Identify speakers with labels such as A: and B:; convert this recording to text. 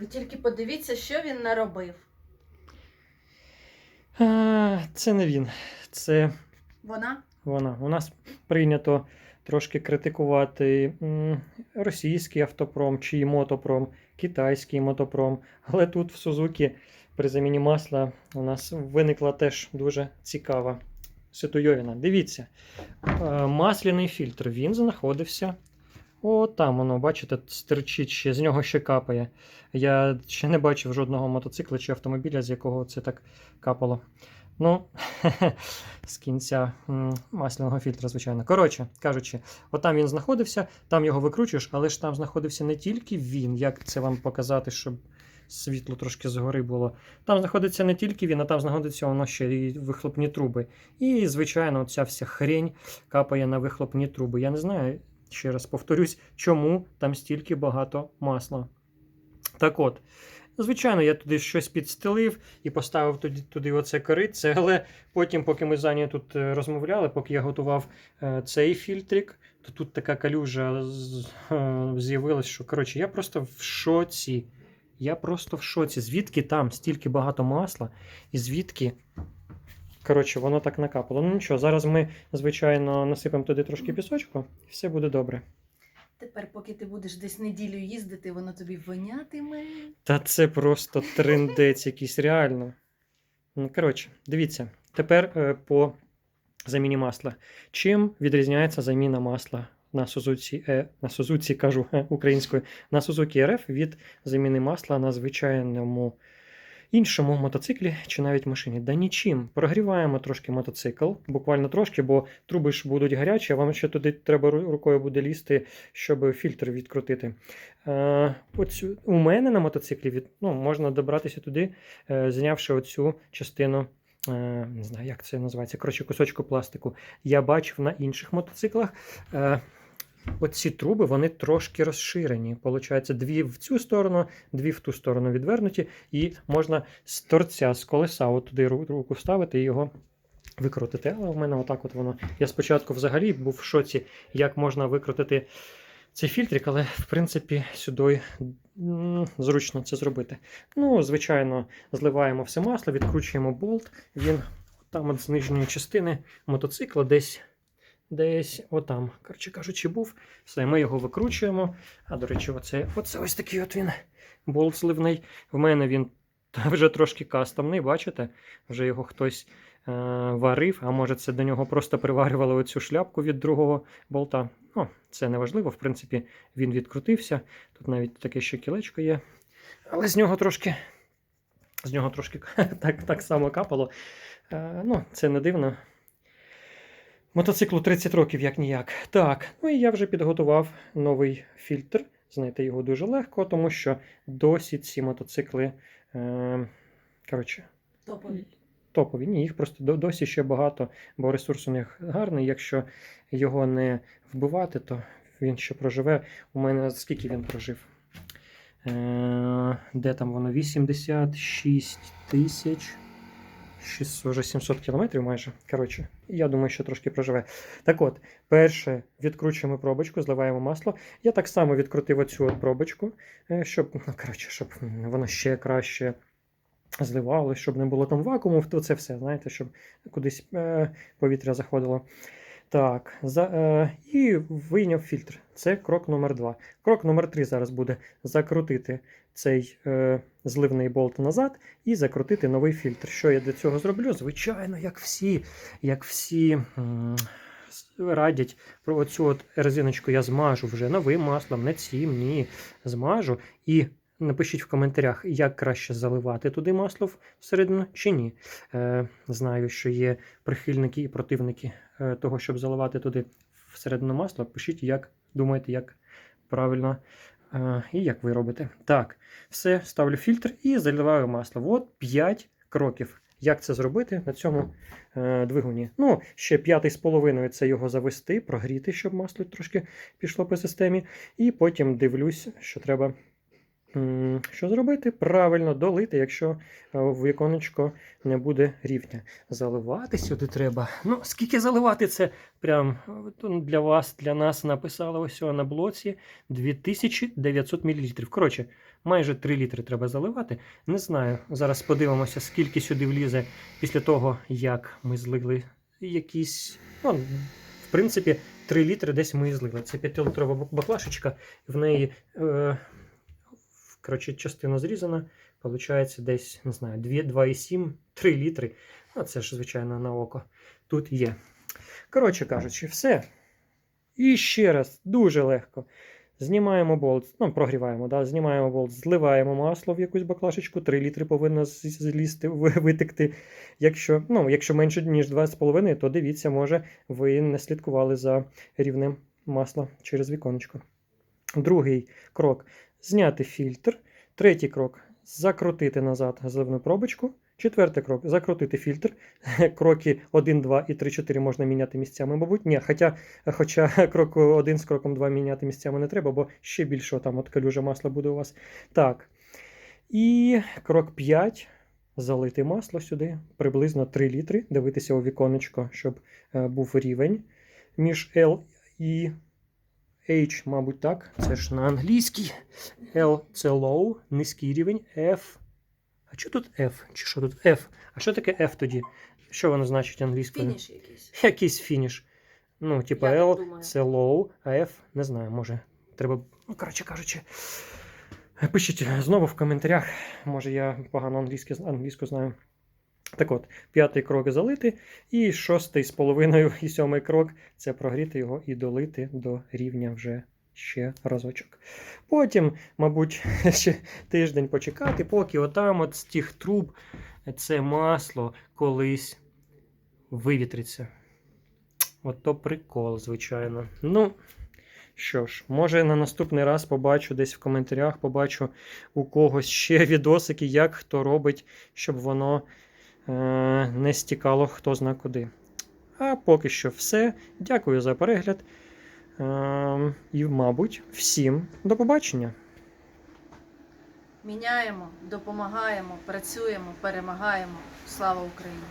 A: Ви тільки подивіться, що він наробив.
B: А, це не він. Це
A: Вона?
B: вона. У нас прийнято трошки критикувати російський автопром чи мотопром, китайський мотопром. Але тут в Сузукі при заміні масла у нас виникла теж дуже цікава ситуйовина. Дивіться, масляний фільтр він знаходився. О, там воно, бачите, стерчить ще, з нього ще капає. Я ще не бачив жодного мотоцикла чи автомобіля, з якого це так капало. Ну, з кінця масляного фільтра, звичайно. Коротше кажучи, отам він знаходився, там його викручуєш, але ж там знаходився не тільки він, як це вам показати, щоб світло трошки згори було. Там знаходиться не тільки він, а там знаходиться воно ще і вихлопні труби. І, звичайно, ця вся хрень капає на вихлопні труби. Я не знаю, ще раз повторюсь, чому там стільки багато масла. Так от. Звичайно, я туди щось підстелив і поставив туди, туди оце корице, але потім, поки ми з Ані тут е, розмовляли, поки я готував е, цей фільтрик, то тут така калюжа е, з'явилась, що коротше, я просто в шоці. Я просто в шоці. Звідки там стільки багато масла, і звідки. Коротше, воно так накапало. Ну нічого, зараз ми, звичайно, насипемо туди трошки пісочку, і все буде добре.
A: Тепер, поки ти будеш десь неділю їздити, воно тобі вонятиме.
B: Та це просто трендець якийсь реально. Ну, коротше, дивіться, тепер е, по заміні масла. Чим відрізняється заміна масла на Сузуці, е, на Сузуці, кажу е, українською, на Сузукі РФ від заміни масла на звичайному іншому мотоциклі чи навіть машині? Да нічим. Прогріваємо трошки мотоцикл, буквально трошки, бо труби ж будуть гарячі, а вам ще туди треба рукою буде лізти, щоб фільтр відкрутити. Е, оцю, у мене на мотоциклі від, ну, можна добратися туди, е, знявши оцю частину. е, Не знаю, як це називається. Коротше, кусочку пластику. Я бачив на інших мотоциклах. Оці труби вони трошки розширені. Получається, дві в цю сторону, дві в ту сторону відвернуті, і можна з торця, з колеса, от туди руку вставити і його викрутити. Але в мене отак от воно. Я спочатку взагалі був в шоці, як можна викрутити цей фільтрик, але в принципі сюди зручно це зробити. Ну, звичайно, зливаємо все масло, відкручуємо болт. Він там от з нижньої частини мотоцикла десь. Десь отам, коротше кажучи, був. Все, ми його викручуємо. А до речі, оце, оце ось такий от він болт зливний. В мене він вже трошки кастомний, бачите? Вже його хтось е, варив, а може це до нього просто приварювали оцю шляпку від другого болта. Ну, це не важливо, в принципі, він відкрутився. Тут навіть таке ще кілечко є. Але з нього трошки. З нього трошки так, так само капало. Е, ну, це не дивно. Мотоциклу 30 років, як ніяк. Так, ну і я вже підготував новий фільтр. Знайти його дуже легко, тому що досі ці мотоцикли. Е, коротше,
A: Топові.
B: топові. Ні, їх просто досі ще багато, бо ресурс у них гарний. Якщо його не вбивати, то він ще проживе. У мене скільки він прожив? Е, де там воно? 86 тисяч. 600, вже 700 кілометрів майже. Коротше, я думаю, що трошки проживе. Так от, перше, відкручуємо пробочку, зливаємо масло. Я так само відкрутив оцю от пробочку, е, щоб, ну, коротше, щоб воно ще краще зливалося, щоб не було там вакууму, то це все, знаєте, щоб кудись е, повітря заходило. Так, за, е, і вийняв фільтр. Це крок номер два. Крок номер три зараз буде закрутити цей е, зливний болт назад і закрутити новий фільтр. Що я для цього зроблю? Звичайно, як всі, як всі м, радять про оцю от резиночку я змажу вже новим маслом, не цим, ні. Змажу і напишіть в коментарях, як краще заливати туди масло всередину чи ні. Е, знаю, що є прихильники і противники е, того, щоб заливати туди всередину масло. Пишіть, як думаєте, як правильно е, і як ви робите. Так, все, ставлю фільтр і заливаю масло. От 5 кроків. Як це зробити на цьому е, двигуні? Ну, ще п'ятий з половиною це його завести, прогріти, щоб масло трошки пішло по системі. І потім дивлюсь, що треба що зробити? Правильно долити, якщо е, віконечко не буде рівня. Заливати сюди треба. Ну, скільки заливати, це прям е, для вас, для нас написали ось на блоці 2900 мл. Коротше, майже 3 літри треба заливати. Не знаю. Зараз подивимося, скільки сюди влізе після того, як ми злили якісь. Ну, в принципі, 3 літри десь ми злили. Це 5-літрова баклашечка, в неї е, коротше, частина зрізана. Получається десь, не знаю, 2, 2,7, 3 літри. Ну, це ж, звичайно, на око. Тут є. Коротше кажучи, все. І ще раз, дуже легко. Знімаємо болт, ну, прогріваємо, да? знімаємо болт, зливаємо масло в якусь баклашечку, 3 літри повинно злізти, витекти. Якщо, ну, якщо менше, ніж 2,5, то дивіться, може, ви не слідкували за рівнем масла через віконечко. Другий крок зняти фільтр. Третій крок закрутити назад зливну пробочку. Четвертий крок закрутити фільтр. Кроки 1, 2 і 3, 4 можна міняти місцями, мабуть. Ні, хоча, хоча крок 1 з кроком 2 міняти місцями не треба, бо ще більше там от калюжа масла буде у вас. Так. І крок 5. Залити масло сюди, приблизно 3 літри. Дивитися у віконечко, щоб е, був рівень між L і H, мабуть, так. Це ж на англійській. L це low, низький рівень. F. А що тут F? Чи що тут F? А що таке F тоді? Що воно значить англійською?
A: Фініш якийсь.
B: Якийсь фініш. Ну, типа L це low, а F не знаю, може. Треба. Ну, коротше кажучи. Пишіть знову в коментарях. Може, я погано англійську знаю. Так от, п'ятий крок залити, і шостий з половиною і сьомий крок це прогріти його і долити до рівня вже ще разочок. Потім, мабуть, ще тиждень почекати, поки отам от з тих труб це масло колись вивітриться. От то прикол, звичайно. Ну, що ж, може на наступний раз побачу десь в коментарях, побачу у когось ще відосики, як хто робить, щоб воно не стікало хто зна куди. А поки що все. Дякую за перегляд. Е, і, мабуть, всім до побачення.
A: Міняємо, допомагаємо, працюємо, перемагаємо. Слава Україні!